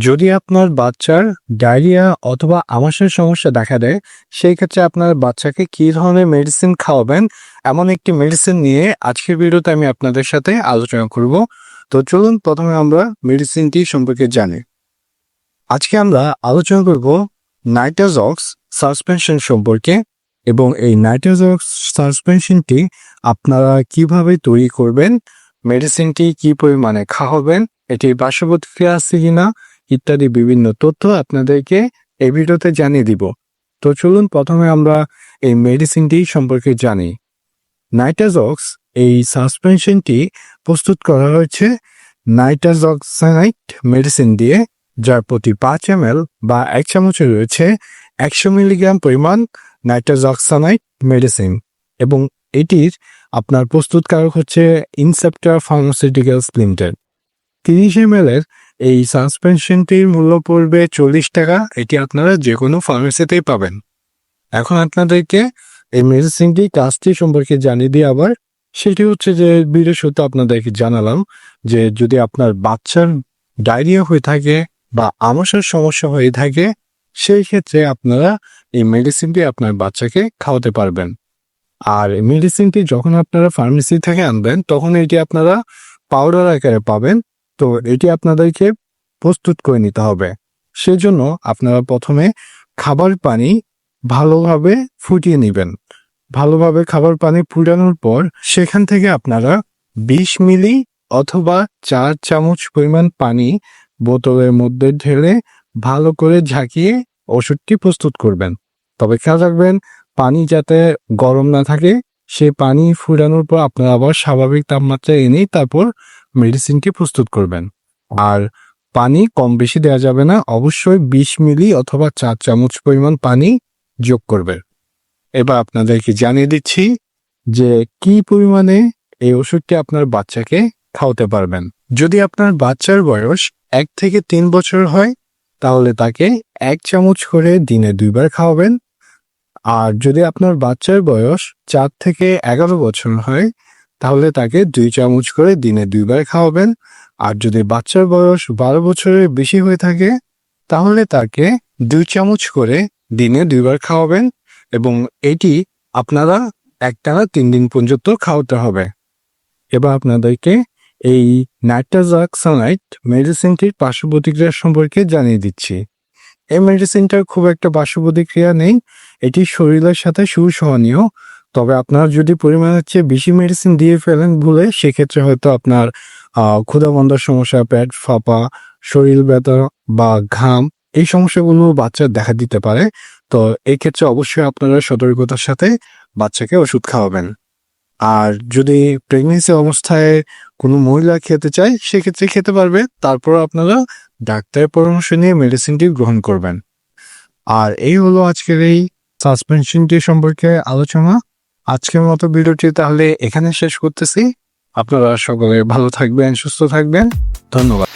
যদি আপনার বাচ্চার ডায়রিয়া অথবা আমাশয়ের সমস্যা দেখা দেয়, সেই ক্ষেত্রে আপনার বাচ্চাকে কী ধরনের মেডিসিন খাওয়াবেন? এমন একটি মেডিসিন নিয়ে আজকের ভিডিওতে আমি আপনাদের সাথে আলোচনা করব। তো চলুন প্রথমে আমরা মেডিসিনটি সম্পর্কে জানি। আজকে আমরা আলোচনা করব নাইট্রাজক্স সাসপেনশন সম্পর্কে এবং এই নাইট্রাজক্স সাসপেনশনটি আপনারা কীভাবে তৈরি করবেন? মেডিসিনটি কি পরিমাণে খাওয়াবেন? এটির পার্শ্ব প্রতিক্রিয়া আছে কিনা? ইত্যাদি বিভিন্ন তথ্য আপনাদেরকে এই ভিডিওতে জানিয়ে দিব। তো চলুন প্রথমে আমরা এই মেডিসিনটি সম্পর্কে জানি। নাইট্রাজক্স, এই সাসপেনশনটি প্রস্তুত করা হয়েছে নাইট্রাজক্সানাইট মেডিসিন দিয়ে, যার প্রতি পাঁচ এম বা এক চামচে রয়েছে একশো মিলিগ্রাম পরিমাণ নাইট্রাজক্সানাইট মেডিসিন এবং এটির আপনার প্রস্তুতকারক হচ্ছে ইনসেপ্টার ফার্মাসিউটিক্যালস লিমিটেড। তিরিশ এম এর এই সাসপেনশনটির মূল্য পড়বে চল্লিশ টাকা। এটি আপনারা যে কোনো ফার্মেসিতেই পাবেন। এখন আপনাদেরকে এই মেডিসিনটি কাজটি সম্পর্কে জানিয়ে দিই আবার। সেটি হচ্ছে যে ভিডিও আপনাদেরকে জানালাম যে, যদি আপনার বাচ্চার ডায়রিয়া হয়ে থাকে বা আমাশার সমস্যা হয়ে থাকে, সেই ক্ষেত্রে আপনারা এই মেডিসিনটি আপনার বাচ্চাকে খাওয়াতে পারবেন। আর এই মেডিসিনটি যখন আপনারা ফার্মেসি থেকে আনবেন, তখন এটি আপনারা পাউডার আকারে পাবেন। তো এটি আপনাদেরকে প্রস্তুত করে নিতে হবে। সেজন্য আপনারা প্রথমে খাবার পানি ভালোভাবে ফুটিয়ে নেবেন। ভালোভাবে খাবার পানি ফুটানোর পর সেখান থেকে আপনারা বিশ মিলি অথবা চার চামচ পরিমাণ পানি বোতলের মধ্যে ঢেলে ভালো করে ঝাঁকিয়ে ওষুধটি প্রস্তুত করবেন। তবে খেয়াল রাখবেন, পানি যাতে গরম না থাকে, সে পানি ফুটানোর পর আপনারা আবার স্বাভাবিক তাপমাত্রায় এনেই তারপর মেডিসিনটি প্রস্তুত করবেন। আর পানি কম বেশি দেওয়া যাবে না, অবশ্যই বিশ মিলি অথবা চার চামচ পরিমাণ পানি যোগ করবে। এবার আপনাদেরকে জানিয়ে দিচ্ছি যে কি পরিমাণে এই ওষুধটি আপনার বাচ্চাকে খাওয়াতে পারবেন। যদি আপনার বাচ্চার বয়স এক থেকে তিন বছর হয়, তাহলে তাকে এক চামচ করে দিনে দুইবার খাওয়াবেন। আর যদি আপনার বাচ্চার বয়স চার থেকে এগারো বছর হয় তাহলে তাকে দুই চামচ করে দিনে দুইবার খাওয়াবেন। আর যদি বাচ্চার বয়স বারো বছরের বেশি হয়ে থাকে, তাহলে তাকে দুই চামচ করে দিনে দুইবার খাওয়াবেন এবং এটি আপনারা একটানা তিন দিন পর্যন্ত খাওয়াতে হবে। এবার আপনাদেরকে এই নাইট্রাজাক্সানাইট মেডিসিনটির পার্শ্ব প্রতিক্রিয়া সম্পর্কে জানিয়ে দিচ্ছি। এই মেডিসিনটার খুব একটা পার্শ্ব প্রতিক্রিয়া নেই, এটি শরীরের সাথে সুসহনীয় তবে আপনার যদি পরিমাণের চেয়ে বেশি মেডিসিন দিয়ে ফেলেন ভুলে, সেক্ষেত্রে হয়তো আপনার ক্ষুধাবন্ধার সমস্যা, পেট ফাঁপা, শরীর ব্যথা বা ঘাম, এই সমস্যাগুলো বাচ্চার দেখা দিতে পারে। তো এই ক্ষেত্রে অবশ্যই আপনারা সতর্কতার সাথে বাচ্চাকে ওষুধ খাওয়াবেন। আর যদি প্রেগনেন্সি অবস্থায় কোনো মহিলা খেতে চায়, সেক্ষেত্রে খেতে পারবে। তারপর আপনারা ডাক্তারের পরামর্শ নিয়ে মেডিসিনটি গ্রহণ করবেন। আর এই হলো আজকের এই সাসপেনশনটি সম্পর্কে আলোচনা। আজকের মতো ভিডিওটি তাহলে এখানে শেষ করতেছি। আপনারা সকলে ভালো থাকবেন সুস্থ থাকবেন। ধন্যবাদ।